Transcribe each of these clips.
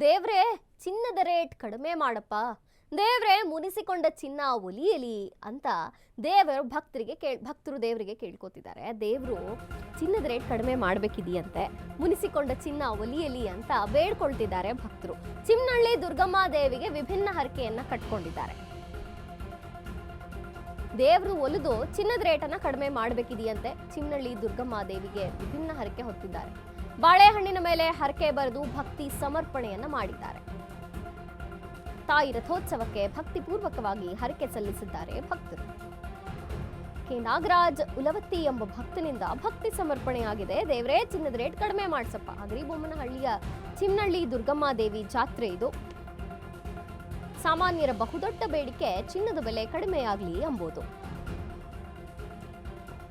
ದೇವ್ರೇ, ಚಿನ್ನದ ರೇಟ್ ಕಡಿಮೆ ಮಾಡಪ್ಪ. ದೇವ್ರೇ, ಮುನಿಸಿಕೊಂಡ ಚಿನ್ನ ಒಲಿಯಲಿ ಅಂತ ದೇವರು ಭಕ್ತರಿಗೆ ಕೇಳ್, ಭಕ್ತರು ದೇವರಿಗೆ ಕೇಳ್ಕೊತಿದ್ದಾರೆ. ದೇವರು ಚಿನ್ನದ ರೇಟ್ ಕಡಿಮೆ ಮಾಡಬೇಕಿದೆಯಂತೆ, ಮುನಿಸಿಕೊಂಡ ಚಿನ್ನ ಒಲಿಯಲಿ ಅಂತ ಬೇಡ್ಕೊಳ್ತಿದ್ದಾರೆ ಭಕ್ತರು. ಚಿಮ್ನಹಳ್ಳಿ ದುರ್ಗಮ್ಮ ದೇವಿಗೆ ವಿಭಿನ್ನ ಹರಕೆಯನ್ನ ಕಟ್ಕೊಂಡಿದ್ದಾರೆ. ದೇವರು ಒಲಿದು ಚಿನ್ನದ ರೇಟನ್ನು ಕಡಿಮೆ ಮಾಡಬೇಕಿದೆಯಂತೆ ಚಿನ್ನಳ್ಳಿ ದುರ್ಗಮ್ಮ ದೇವಿಗೆ ವಿಭಿನ್ನ ಹರಕೆ ಹೊತ್ತಿದ್ದಾರೆ. ಬಾಳೆಹಣ್ಣಿನ ಮೇಲೆ ಹರಕೆ ಬರೆದು ಭಕ್ತಿ ಸಮರ್ಪಣೆಯನ್ನ ಮಾಡಿದ್ದಾರೆ. ತಾಯಿ ರಥೋತ್ಸವಕ್ಕೆ ಭಕ್ತಿಪೂರ್ವಕವಾಗಿ ಹರಕೆ ಸಲ್ಲಿಸಿದ್ದಾರೆ ಭಕ್ತರು. ಕೆ. ನಾಗರಾಜ್ ಉಲವತ್ತಿ ಎಂಬ ಭಕ್ತನಿಂದ ಭಕ್ತಿ ಸಮರ್ಪಣೆಯಾಗಿದೆ. ದೇವರೇ, ಚಿನ್ನದ ರೇಟ್ ಕಡಿಮೆ ಮಾಡಿಸಪ್ಪ. ಅಗ್ರಿಬೊಮ್ಮನಹಳ್ಳಿಯ ಚಿನ್ನಳ್ಳಿ ದುರ್ಗಮ್ಮ ದೇವಿ ಜಾತ್ರೆ ಇದು. ಸಾಮಾನ್ಯರ ಬಹುದೊಡ್ಡ ಬೇಡಿಕೆ ಚಿನ್ನದ ಬೆಲೆ ಕಡಿಮೆಯಾಗಲಿ ಎಂಬುದು.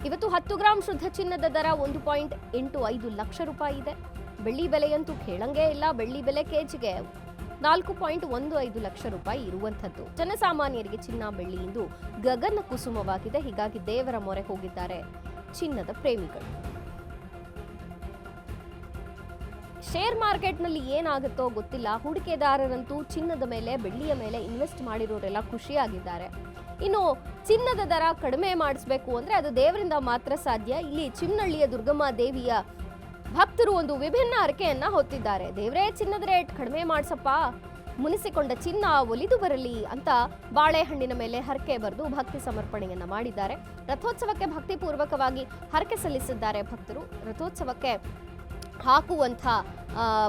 ಇವತ್ತು ಹತ್ತು ಗ್ರಾಂ ಶುದ್ಧ ಚಿನ್ನದ ದರ ಒಂದು ಪಾಯಿಂಟ್ ಎಂಟು ಐದು ಲಕ್ಷ ರೂಪಾಯಿ ಇದೆ. ಬೆಳ್ಳಿ ಬೆಲೆಯಂತೂ ಕೇಳಂಗೇ ಇಲ್ಲ. ಬೆಳ್ಳಿ ಬೆಲೆ ಕೆಜಿಗೆ ನಾಲ್ಕು ಪಾಯಿಂಟ್ ಒಂದು ಐದು ಲಕ್ಷ ರೂಪಾಯಿ ಇರುವಂಥದ್ದು. ಜನಸಾಮಾನ್ಯರಿಗೆ ಚಿನ್ನ ಬೆಳ್ಳಿ ಇಂದು ಗಗನ ಕುಸುಮವಾಗಿದೆ. ಹೀಗಾಗಿ ದೇವರ ಮೊರೆ ಹೋಗಿದ್ದಾರೆ ಚಿನ್ನದ ಪ್ರೇಮಿಗಳು. ಶೇರ್ ಮಾರ್ಕೆಟ್ನಲ್ಲಿ ಏನಾಗುತ್ತೋ ಗೊತ್ತಿಲ್ಲ. ಹೂಡಿಕೆದಾರರಂತೂ ಚಿನ್ನದ ಮೇಲೆ, ಬೆಳ್ಳಿಯ ಮೇಲೆ ಇನ್ವೆಸ್ಟ್ ಮಾಡಿರೋರೆಲ್ಲ ಖುಷಿಯಾಗಿದ್ದಾರೆ. ಇನ್ನು ಚಿನ್ನದ ದರ ಕಡಿಮೆ ಮಾಡಿಸ್ಬೇಕು ಅಂದ್ರೆ ಅದು ದೇವರಿಂದ ಮಾತ್ರ ಸಾಧ್ಯ. ಇಲ್ಲಿ ಚಿನ್ನಳ್ಳಿಯ ದುರ್ಗಮ್ಮ ದೇವಿಯ ಭಕ್ತರು ಒಂದು ವಿಭಿನ್ನ ಅರಕೆಯನ್ನ ಹೊತ್ತಿದ್ದಾರೆ. ದೇವರೇ, ಚಿನ್ನದ ರೇಟ್ ಕಡಿಮೆ ಮಾಡಿಸಪ್ಪ. ಮುನಿಸಿಕೊಂಡ ಚಿನ್ನ ಒಲಿದು ಬರಲಿ ಅಂತ ಬಾಳೆಹಣ್ಣಿನ ಮೇಲೆ ಹರಕೆ ಬರೆದು ಭಕ್ತಿ ಸಮರ್ಪಣೆಯನ್ನ ಮಾಡಿದ್ದಾರೆ. ರಥೋತ್ಸವಕ್ಕೆ ಭಕ್ತಿಪೂರ್ವಕವಾಗಿ ಹರಕೆ ಸಲ್ಲಿಸಿದ್ದಾರೆ ಭಕ್ತರು. ರಥೋತ್ಸವಕ್ಕೆ ಹಾಕುವಂಥ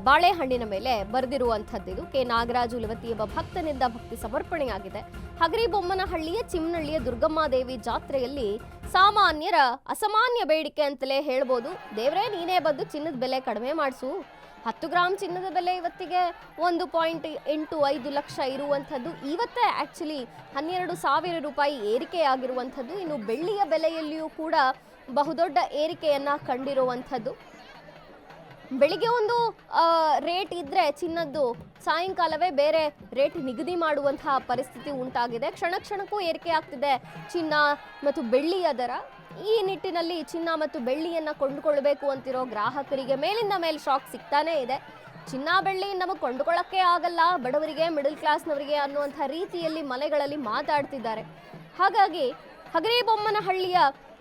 ಬಾಳೆಹಣ್ಣಿನ ಮೇಲೆ ಬರೆದಿರುವಂಥದ್ದಿದು ಕೆ. ನಾಗರಾಜು ಲವತಿ ಎಂಬ ಭಕ್ತನಿಂದ ಭಕ್ತಿ ಸಮರ್ಪಣೆಯಾಗಿದೆ. ಹಗರಿಬೊಮ್ಮನಹಳ್ಳಿಯ ಚಿಮ್ನಳ್ಳಿಯ ದುರ್ಗಮ್ಮ ದೇವಿ ಜಾತ್ರೆಯಲ್ಲಿ ಸಾಮಾನ್ಯರ ಅಸಾಮಾನ್ಯ ಬೇಡಿಕೆ ಅಂತಲೇ ಹೇಳ್ಬೋದು. ದೇವರೇ, ನೀನೇ ಬಂದು ಚಿನ್ನದ ಬೆಲೆ ಕಡಿಮೆ ಮಾಡಿಸು. ಹತ್ತು ಗ್ರಾಮ್ ಚಿನ್ನದ ಬೆಲೆ ಇವತ್ತಿಗೆ ಒಂದು ಪಾಯಿಂಟ್ ಎಂಟು ಐದು ಲಕ್ಷ ಇರುವಂಥದ್ದು. ಇವತ್ತೇ ಆ್ಯಕ್ಚುಲಿ ಹನ್ನೆರಡು ಸಾವಿರ ರೂಪಾಯಿ ಏರಿಕೆಯಾಗಿರುವಂಥದ್ದು. ಇನ್ನು ಬೆಳ್ಳಿಯ ಬೆಲೆಯಲ್ಲಿಯೂ ಕೂಡ ಬಹುದೊಡ್ಡ ಏರಿಕೆಯನ್ನು ಕಂಡಿರುವಂಥದ್ದು. ಬೆಳಿಗ್ಗೆ ಒಂದು ರೇಟ್ ಇದ್ರೆ ಚಿನ್ನದ್ದು, ಸಾಯಂಕಾಲವೇ ಬೇರೆ ರೇಟ್ ನಿಗದಿ ಮಾಡುವಂತಹ ಪರಿಸ್ಥಿತಿ ಉಂಟಾಗಿದೆ. ಕ್ಷಣ ಕ್ಷಣಕ್ಕೂ ಏರಿಕೆ ಆಗ್ತಿದೆ. ಚಿನ್ನ ಮತ್ತು ಬೆಳ್ಳಿಯ ದರ, ಈ ನಿಟ್ಟಿನಲ್ಲಿ ಚಿನ್ನ ಮತ್ತು ಬೆಳ್ಳಿಯನ್ನ ಕೊಂಡುಕೊಳ್ಬೇಕು ಅಂತಿರೋ ಗ್ರಾಹಕರಿಗೆ ಮೇಲಿಂದ ಮೇಲೆ ಶಾಕ್ ಸಿಗ್ತಾನೇ ಇದೆ. ಚಿನ್ನ, ಬೆಳ್ಳಿ ನಮಗೆ ಕೊಂಡುಕೊಳ್ಳಕ್ಕೆ ಆಗಲ್ಲ. ಬಡವರಿಗೆ, ಮಿಡಲ್ ಕ್ಲಾಸ್ನವರಿಗೆ ಅನ್ನುವಂಥ ರೀತಿಯಲ್ಲಿ ಮನೆಗಳಲ್ಲಿ ಮಾತಾಡ್ತಿದ್ದಾರೆ. ಹಾಗಾಗಿ ಹಗರಿಬೊಮ್ಮನಹಳ್ಳಿಯ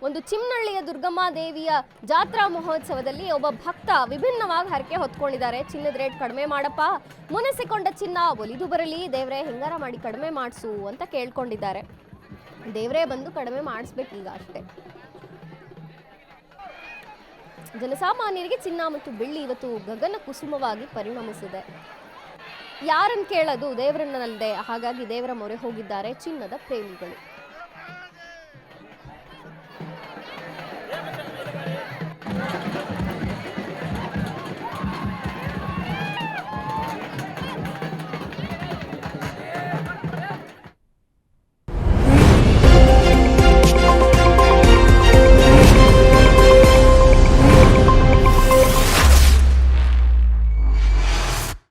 ಒಂದು ಚಿಮ್ನಳ್ಳಿಯ ದುರ್ಗಮ್ಮ ದೇವಿಯ ಜಾತ್ರಾ ಮಹೋತ್ಸವದಲ್ಲಿ ಒಬ್ಬ ಭಕ್ತ ವಿಭಿನ್ನವಾಗಿ ಹರಕೆ ಹೊತ್ಕೊಂಡಿದ್ದಾರೆ. ಚಿನ್ನದ ರೇಟ್ ಕಡಿಮೆ ಮಾಡಪ್ಪ. ಮುನಿಸಿಕೊಂಡ ಚಿನ್ನ ಒಲಿದು ಬರಲಿ. ದೇವರೇ, ಹೆಂಗಾರ ಮಾಡಿ ಕಡಿಮೆ ಮಾಡಿಸು ಅಂತ ಕೇಳ್ಕೊಂಡಿದ್ದಾರೆ. ದೇವರೇ ಬಂದು ಕಡಿಮೆ ಮಾಡಿಸ್ಬೇಕೀಗ ಅಷ್ಟೇ. ಜನಸಾಮಾನ್ಯರಿಗೆ ಚಿನ್ನ ಮತ್ತು ಬೆಳ್ಳಿ ಇವತ್ತು ಗಗನ ಕುಸುಮವಾಗಿ ಪರಿಣಮಿಸಿದೆ. ಯಾರನ್ನು ಕೇಳೋದು ದೇವರನ್ನಲ್ಲದೆ ಹಾಗಾಗಿ ದೇವರ ಮೊರೆ ಹೋಗಿದ್ದಾರೆ ಚಿನ್ನದ ಪ್ರೇಮಿಗಳು.